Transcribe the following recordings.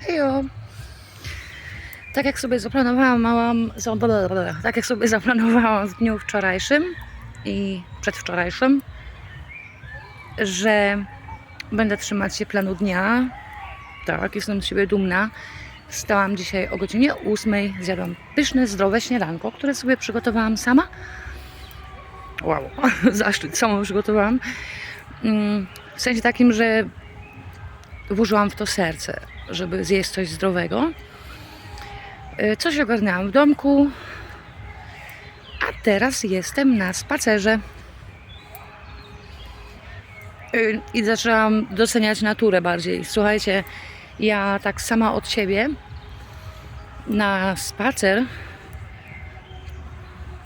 Hejo. Tak jak sobie zaplanowałam, małam, tak jak sobie zaplanowałam w dniu wczorajszym i przedwczorajszym, że będę trzymać się planu dnia. Tak, jestem z siebie dumna. Wstałam dzisiaj o godzinie 8, zjadłam pyszne, zdrowe śniadanko, które sobie przygotowałam sama. Wow, zaszczyt, samą przygotowałam. Mm, W sensie takim, że włożyłam w to serce, żeby zjeść coś zdrowego. Y, Coś ogarnęłam w domku, a teraz jestem na spacerze. Y, I zaczęłam doceniać naturę bardziej. Słuchajcie, ja tak sama od siebie na spacer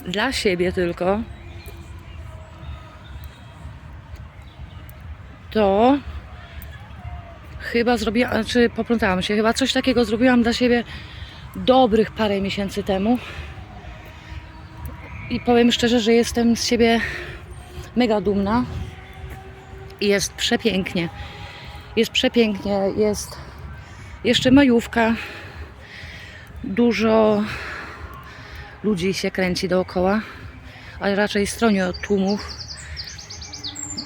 dla siebie tylko to chyba zrobiłam, znaczy poplątałam się, chyba coś takiego zrobiłam dla siebie dobrych parę miesięcy temu. I powiem szczerze, że jestem z siebie mega dumna. I Jest przepięknie. Jest przepięknie, jest jeszcze majówka. Dużo ludzi się kręci dookoła, ale raczej stroni od tłumów.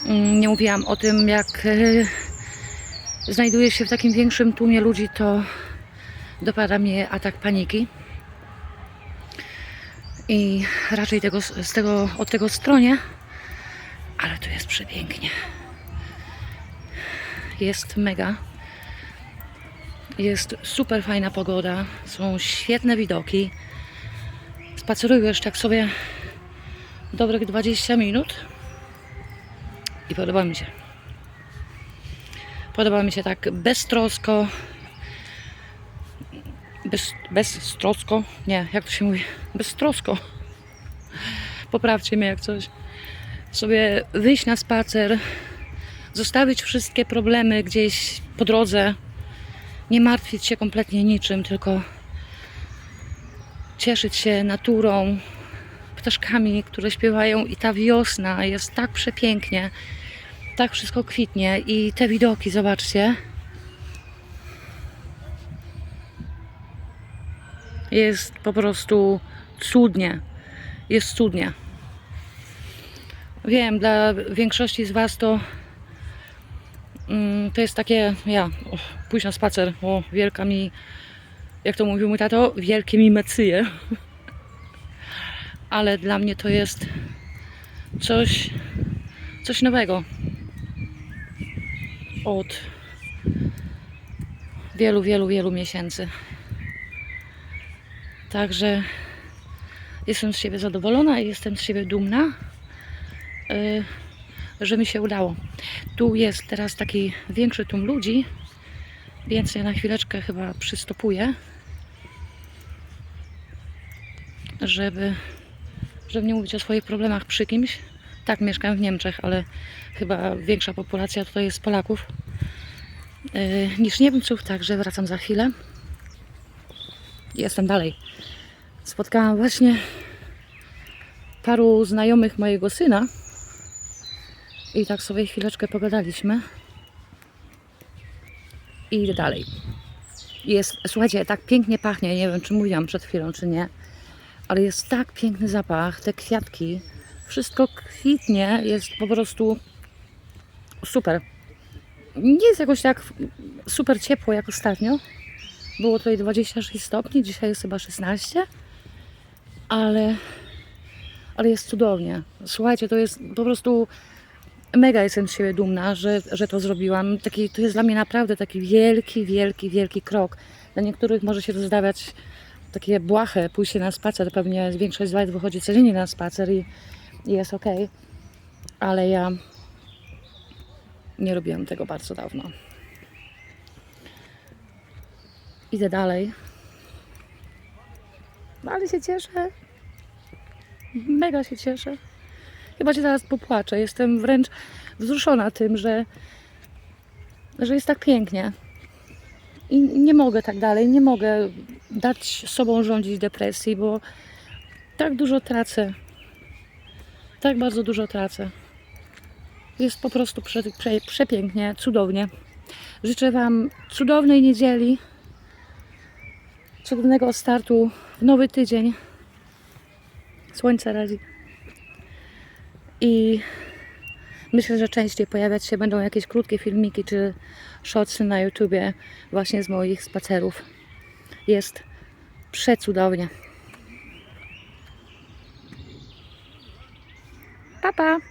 Mm, Nie mówiłam o tym, jak znajduję się w takim większym tłumie ludzi, to dopada mnie atak paniki. I raczej tego, z tego, od tego stronie, ale tu jest przepięknie. Jest mega. Jest super fajna pogoda, są świetne widoki. Spacerujesz tak sobie dobrych 20 minut i podoba mi się. Podoba mi się tak beztrosko. Bez, beztrosko? Nie, jak to się mówi? Beztrosko. Poprawcie mnie jak coś. Sobie wyjść na spacer, zostawić wszystkie problemy gdzieś po drodze, nie martwić się kompletnie niczym, tylko cieszyć się naturą, ptaszkami, które śpiewają i ta wiosna jest tak przepięknie, tak wszystko kwitnie i te widoki, zobaczcie. Jest po prostu cudnie. Jest cudnie. Wiem, dla większości z Was to mm, to jest takie, ja, pójść na spacer, o, wielka mi, jak to mówił mój tato, wielkie mi mecyje. Ale dla mnie to jest coś, coś nowego. Od wielu, wielu, wielu miesięcy. Także jestem z siebie zadowolona i jestem z siebie dumna, y, że mi się udało. Tu jest teraz taki większy tłum ludzi, więc ja na chwileczkę chyba przystopuję, żeby, żeby nie mówić o swoich problemach przy kimś. Tak, mieszkam w Niemczech, ale chyba większa populacja tutaj jest Polaków y, niż Niemców, także wracam za chwilę. Jestem dalej. Spotkałam właśnie paru znajomych mojego syna i tak sobie chwileczkę pogadaliśmy. I idę dalej. Jest, słuchajcie, tak pięknie pachnie, nie wiem czy mówiłam przed chwilą, czy nie, ale jest tak piękny zapach, te kwiatki, wszystko kwitnie, jest po prostu super. Nie jest jakoś tak super ciepło jak ostatnio. Było tutaj 26 stopni, dzisiaj jest chyba 16, ale, ale jest cudownie. Słuchajcie, to jest po prostu mega jestem z siebie dumna, że, że to zrobiłam. Taki, to jest dla mnie naprawdę taki wielki, wielki, wielki krok. Dla niektórych może się to zdawać takie błahe, pójście na spacer. Pewnie większość z Was wychodzi codziennie na spacer i jest ok. Ale ja nie robiłam tego bardzo dawno. Idę dalej. No ale się cieszę. Mega się cieszę. Chyba się zaraz popłaczę. Jestem wręcz wzruszona tym, że, że jest tak pięknie. I nie mogę tak dalej. Nie mogę dać sobą rządzić depresji, bo tak dużo tracę. Tak bardzo dużo tracę. Jest po prostu prze, prze, przepięknie, cudownie. Życzę Wam cudownej niedzieli cudownego startu w nowy tydzień. Słońce radzi. I myślę, że częściej pojawiać się będą jakieś krótkie filmiki czy shortsy na YouTubie właśnie z moich spacerów. Jest przecudownie. Pa!